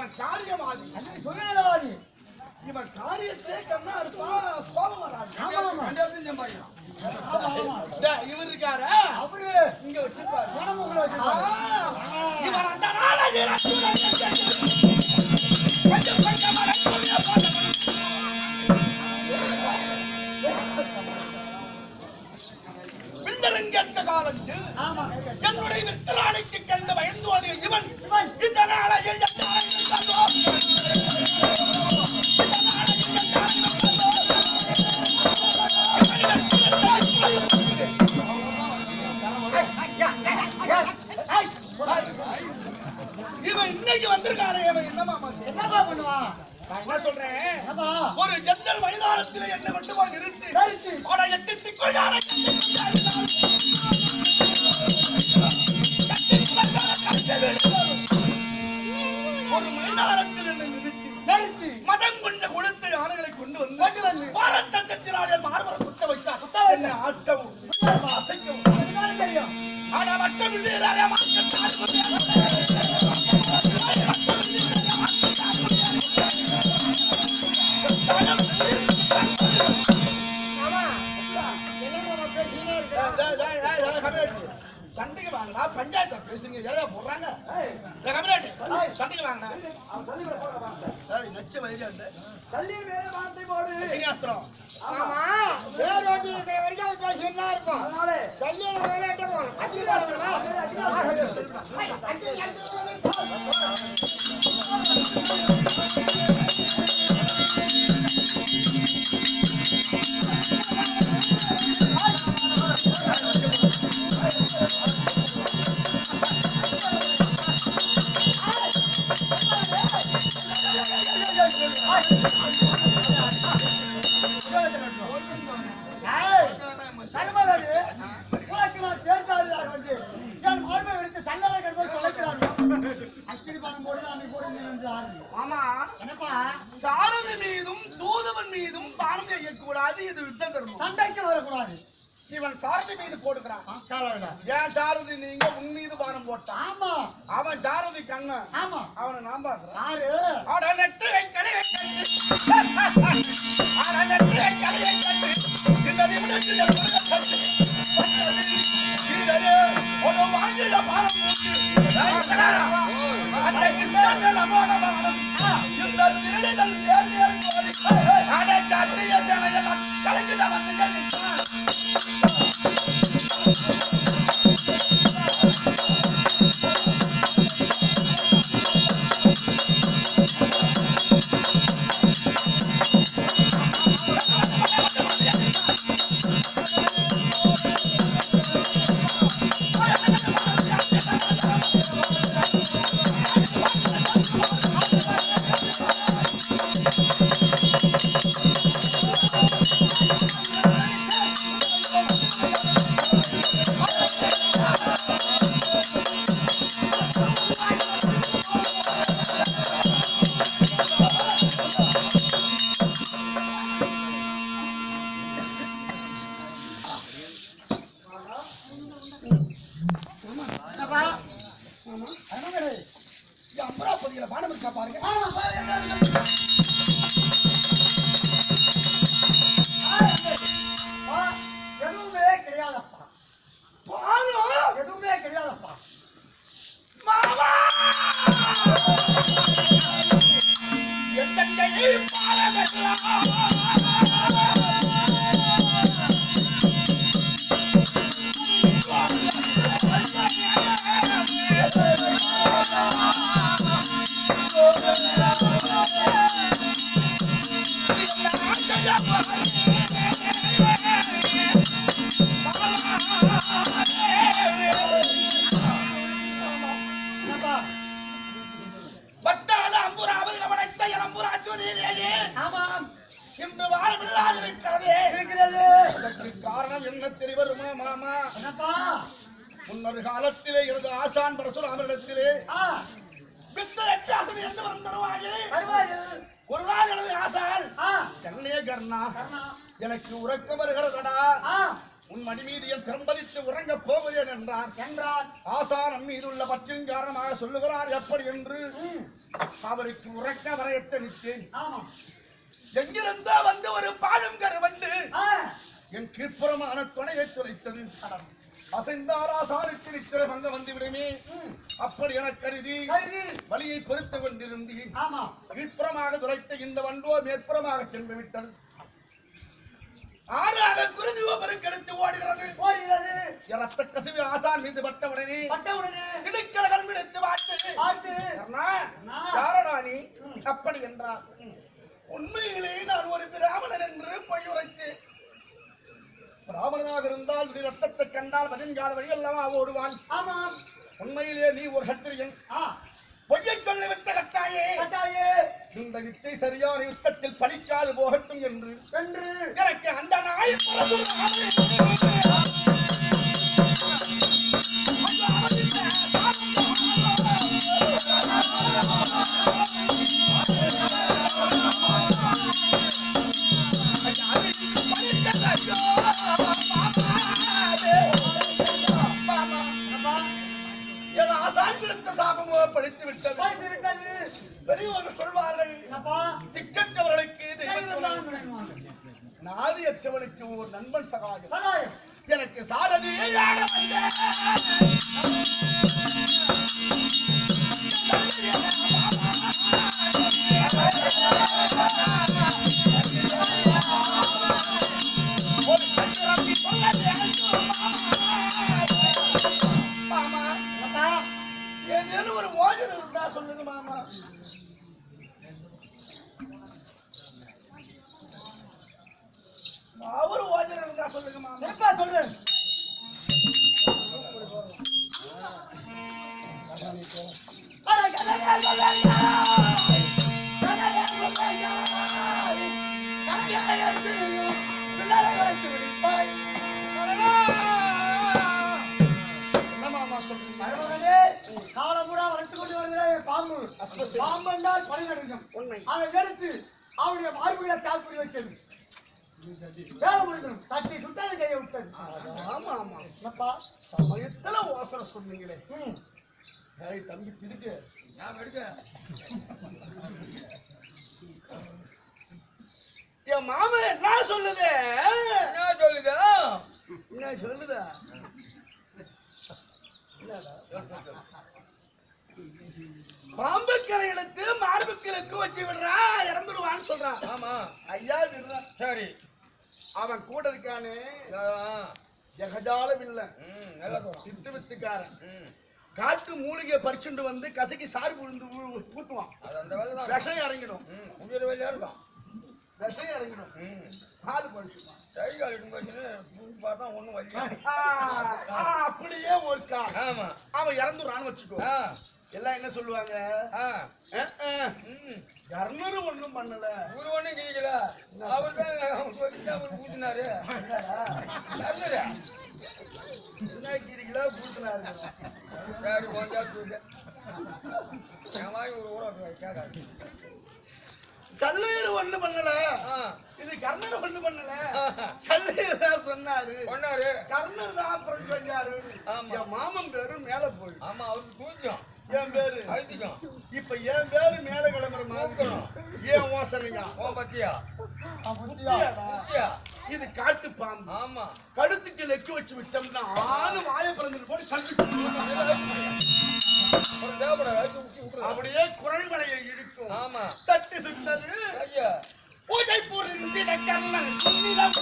இவன் காரியவாதி. சுயநலவாதி. இவன் காரியத்தை கண்ணா இருப்பான் கோபம் வராது. இவர் இருக்காரு அவரு இங்க வச்சிருப்பாரு. மணமக்களை வச்சிருக்காரு. இவன் அந்த என்னுடைய வித்திராணிக்கு கண்டு பயந்தோடு இவன் இவன். இந்த நாளையில் இன்னைக்கு வந்திருக்காரு. என்னமா செய்ய? என்னப்பா பண்ணுவான் நான் என்ன சொல்றேன்? ஒரு மைதானத்தில் என்னை போய் நிறுத்தி. எட்டு. ஒரு மைதானத்தில் என்னை மதம் கொண்ட கொடுத்த யானைகளை கொண்டு வந்து பாரத்தத்தினால் மார்பலை குத்த வைத்தார். என்னை ஆட்டவும் அசைக்கவும். தெரியும். ஆனா மட்டம் எதையா போடுறாங்க கம்யூனிட்டி, சண்டைக்கு நச்சு வயிறு ஆமா வேற ஓட்டி இருக்கிற வரைக்கும் அவன் பேசிட்டு தான் இருப்பான் வேலையிட்ட போகணும் அடி சாரதி மீதும் தூதுவன் மீதும் பானம் செய்யக்கூடாது இது யுத்த தர்மம். சண்டைக்கு வரக்கூடாது. இவன் சாரதி மீது போடுகிறான் காலையில ஏன் சாரதி நீங்க உன் மீது பானம் போட்டான் ஆமா. அவன் சாரதி கண்ணன் ஆமா. அவனை நான் பாக்குறேன் யாரு? அட நட்டு வைக்கலை இளம்புராஜுனிலேயே ஆமாம். இன்று வாரமில்லாது இருக்கிறதே இருக்கிறது. அதற்கு காரணம் என்ன தெரிவருமா மாமா? என்னப்பா? முன்னொரு காலத்திலே எனது ஆசான் பரசுராமரிடத்திலே ஆ. வித்த வித்தியாசம் என்று வரும் தருவாயே. வருவாரு ஒரு நாள் எனது ஆசான். கண்ணே கர்ணா. எனக்கு உறக்கம் வருகிறதடா. உன் மடி மீது என் சிரம்பதித்து உறங்கப் போகிறேன் என்றார். என்றார். ஆசானம் மீதுள்ள பற்றின் காரணமாக சொல்லுகிறார் எப்படி என்று? அவருக்கு உறக்க வரையத்தனித்தேன் ஆமா. எங்கிருந்தோ வந்து ஒரு பாழும் கருவண்டு. என் கீழ்ப்புறமான துணையை துளைத்தது. அசைந்தார் நித்திர பங்க வந்து விடுமே அப்படி என கருதி. வழியை பொறுத்து கொண்டிருந்தேன். கீழ்ப்புறமாக துரைத்த இந்த வண்டோ மேற்புறமாக சென்று விட்டது. ஆறாக குருதிவோ பெருக்கெடுத்து ஓடுகிறது. ஓடுகிறது. ரத்த கசிவு ஆசான் மீது பட்டவுடனே பட்டவுடனே திடுக்கலகன் விடுத்து வாட்டு பார்த்து அண்ணா, யாரடா நீ? அப்படி என்றார் உண்மையிலே நான் ஒரு பிராமணன் என்று பொய் உரைத்தேன் பிராமணனாக இருந்தால் இப்படி ரத்தத்தை கண்டால் பதின்கால வழி அல்லவா ஓடுவான். ஆமா உண்மையிலே நீ ஒரு சத்திரியன். பொய்யை சொல்ல வித்த கட்டாயே. கட்டாயே. இந்த வித்தை சரியான யுத்தத்தில் பலிக்காது போகட்டும் என்று என்று எனக்கு அந்த நாய் நாதியற்றவனுக்கு ஒரு நண்பன் சகாயம். சகாயம். எனக்கு சாரதியாக ஏதேனும் ஒரு மோஜனம் இருந்தா சொல்லுங்க மாமா. பாம்பு என்றால் பழி நடுங்கும் அதை எடுத்து அவனுடைய மார்புகளை தாக்குறி வைத்தது வேலை முடிக்கணும் தட்டி சுட்டது கையை விட்டது ஆமா ஆமா. என்னப்பா? சமயத்துல ஓசனை சொன்னீங்களே. ஏய் தம்பி திடுக்கு நான் எடுக்க. என் மாமா என்ன சொல்லுது? என்ன சொல்லுதா? என்ன சொல்லுதா? பாம்புக்கரை எடுத்து மார்புக்களுக்கு வச்சு விடுறா இறந்துடுவான்னு சொல்றான். ஆமா. ஐயா விடுறான் சரி. அவன் கூட இருக்கானே. ஜெகஜால வில்லன். ம், நல்லா சொல்றான். சித்து வித்துக்காரன். ம், காட்டு மூலிகை பறிச்சுண்டு வந்து கசக்கி சாறு விழுந்து ஊத்துவான். அது அந்த வேலை தான். விஷம் இறங்கிடும். உயிர் வேலையா இருக்கும். விஷம் இறங்கிடும். பால் பறிச்சுவான் கை பார்த்தா ஆ, ஆ, அப்படியே ஒரு கால் ஆமா. அவன் இறந்துறான்னு வச்சுக்கோ. எல்லாம் என்ன சொல்லுவாங்க? கர்ணர் ஒண்ணும் பண்ணல. ஒரு ஒண்ணும் கிழிக்கல அவர் தான் அவர் பூசினாரு என் ஒரு ஊற கேட்காது சல்லையர் ஒண்ணும் பண்ணல இது கர்ணர் ஒண்ணும் பண்ணல. சல்லையர் தான் சொன்னாரு. கொண்டாரு கர்ணர் தான் அப்புறம் சொன்னாரு. என் மாமன் பேரு மேல போய். ஆமா அவருக்கு தூக்கம் என் பேரு? அழுத்திக்கும் இப்ப என் பேரு மேல கிளம்புற மாதிரி. ஏன் ஓசனையா ஓ பத்தியா? பத்தியா? இது காட்டு பாம்பு. ஆமா. கழுத்துக்கு லெக்கு வச்சு விட்டோம்னா ஆணு வாய பிறந்துட்டு போய் அப்படியே குரல் வலையை இழுக்கும். ஆமா. தட்டி சுட்டது. பூஜை புரிந்திட கண்ணன் புனிதம்